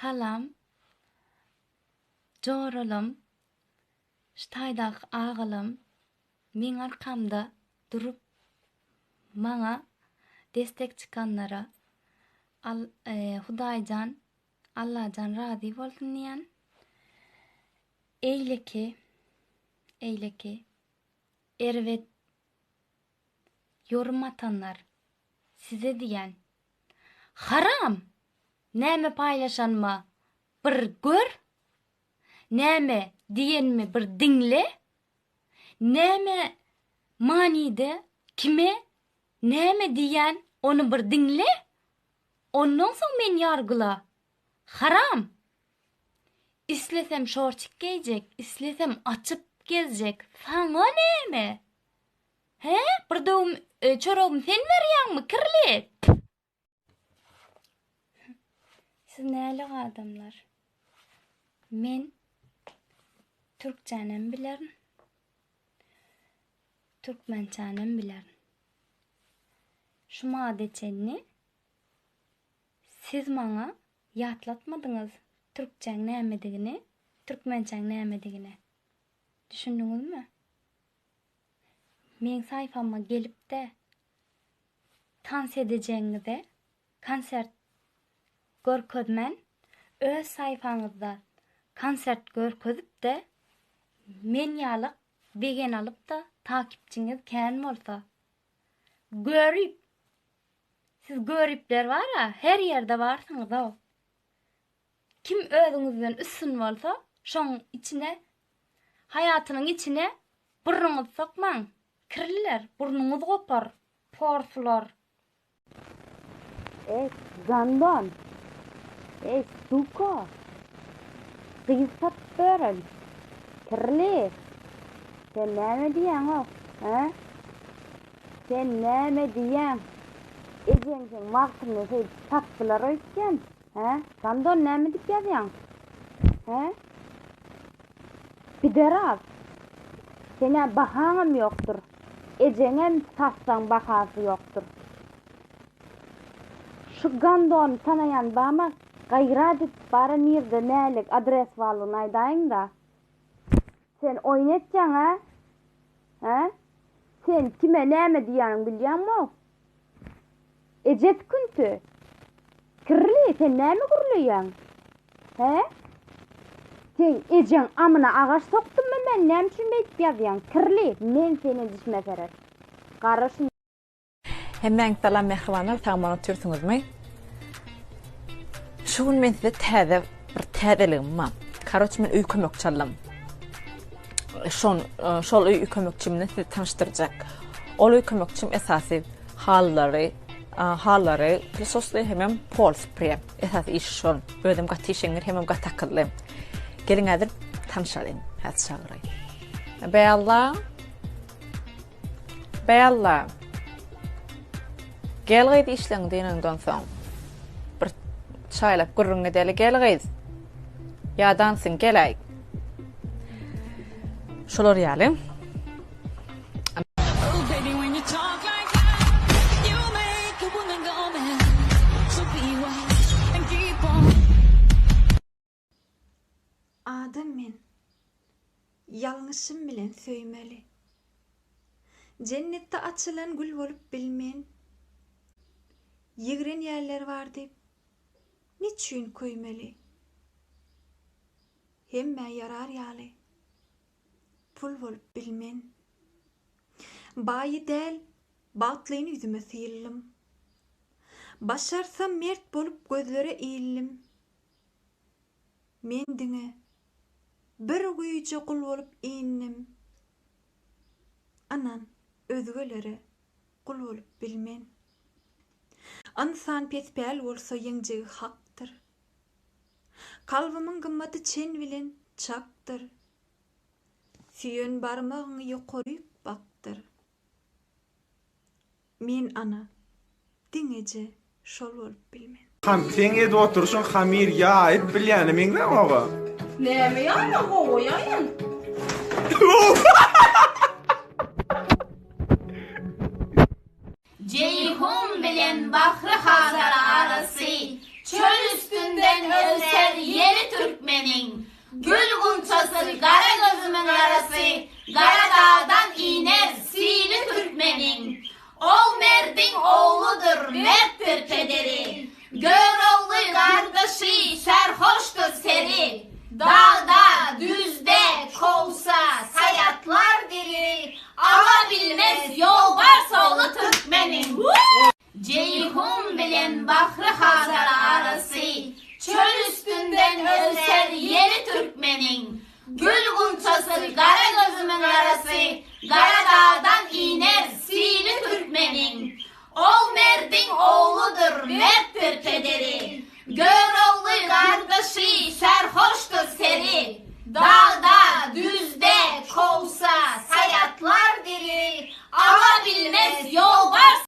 halam, joralym, ştaýdak agalym meň arkamda durup maňa destek çıkanlara al, e, Hudaýjan, Allahjan razy bolsun diýen. Eýleki, eýleki, erwet yorum atanlar size diýen. Haram! Näme paylaşanma bir gör, näme diýenmi bir dinle, näme manide kime näme diýen onu bir dinle, ondan soň men ýargyla. Haram! İslesem şorçik giyecek, islesem açıp gezecek. Sana näme? He? Bir döwüm e, çorabym sen berýärmi? Kirli. Siz näli adamlar? Men Türkçänem bilerim. Türkmençänem bilerim. Şu madeçenni siz maňa ýatlatmadyňyz Türkçäň nämedigini, Türkmençäň nämedigini. Düşündiňizmi? Men sayfama gelip de tans edeceğinize konsert görkezmen öz sayfanızda konsert görkezip de men ýalyk begen alıp da takipçiňiz kän bolsa görüp siz görüpler var ya her yerde varsınız o. Kim özüňizden üstün bolsa şoň içine hayatynyň içine burnuňyzy sokmaň. Kirliler, burnuňyzy gopar. Porsular. Ey Zandon. Ey Suko. Kıysat börün. Kirli. Sen näme diýen o? Ha? Sen näme diýen? Ejen sen wagtyny şey tatdylar öýtgen. Ha? Zandon näme diýip ýazýan? Ha? Pideras. Sene bahaňam ýokdur. Ejeňem satsaň bahasy ýokdur. Şu gandon tanayan bama gayrat et bara nirde nälik adres walyn aýdaýyn da. Sen oýnetjaň ha? Ha? Sen kime näme diýäň bilýänmi? Ejet küntü. Kirli sen näme gurlaýan? He? Sen ejen amına ağaç sokdun mu ben näme üçin beýip ýazýan? Kirli, men seni düşmeserer. Garaşyn Hemen salam mehribanlar, taňam bana türsüňizmi? Şu gün men size täze bir täzeligim ma. Karoç men öý kömekçi Şon şol öý kömekçimni size tanıştyrjak. Ol öý kömekçim esasy hallary, hallary, sosly hemem pols pre. Esas iş şon. Ödem gaty şeňir hemem gatakylly. Gelin häzir tanışalym. Häzir şagray. Bella. Bella. Gel gaýdy işleň denen soň. Çaýlap gurrun edeli gelgid. Ýadansyn geläýik. Şolar ýaly. Adam men. Ýalňyşym bilen söýmeli. Cennetde açylan gül bolup bilmen. Ýigren ýerler bar diýip niçin köýmeli? Hemme yarar ýaly. Pul bolup bilmen. Baýy del, batlyny yüzüme syýylym. Başarsam mert bolup gözlere eýillim. Men diňe bir güýje kul bolup iňnim. Anan özgelere kul bolup bilmen. Ansan pespäl bolsa ýeňjegi hakdyr. қалбымың қымбаты чен вилен чактыр сүйен бармағыңы қорып бақтыр. мен ана деңеже шол болып билмен ham тең еді отыршын хамир я айт білгені менде оға неме яна ғой яйын Ceyhun bilen бақры Hazar arası çöl gunçası kara gözümün arası Kara dağdan iner sili Türkmenin. Ol merdin oğludur merttir pederi. Gör oğlu kardeşi serhoştur seri. Dağda düzde kovsa sayatlar diri. Alabilmez yol varsa oğlu Türkmenin. Ceyhun bilen Bahri Hazar arası. Çöl üstünden ölser yeri Türkmenin gunçası kara gözümün arası Kara dağdan iner sili Türkmenin Ol merdin oğludur merttir pederi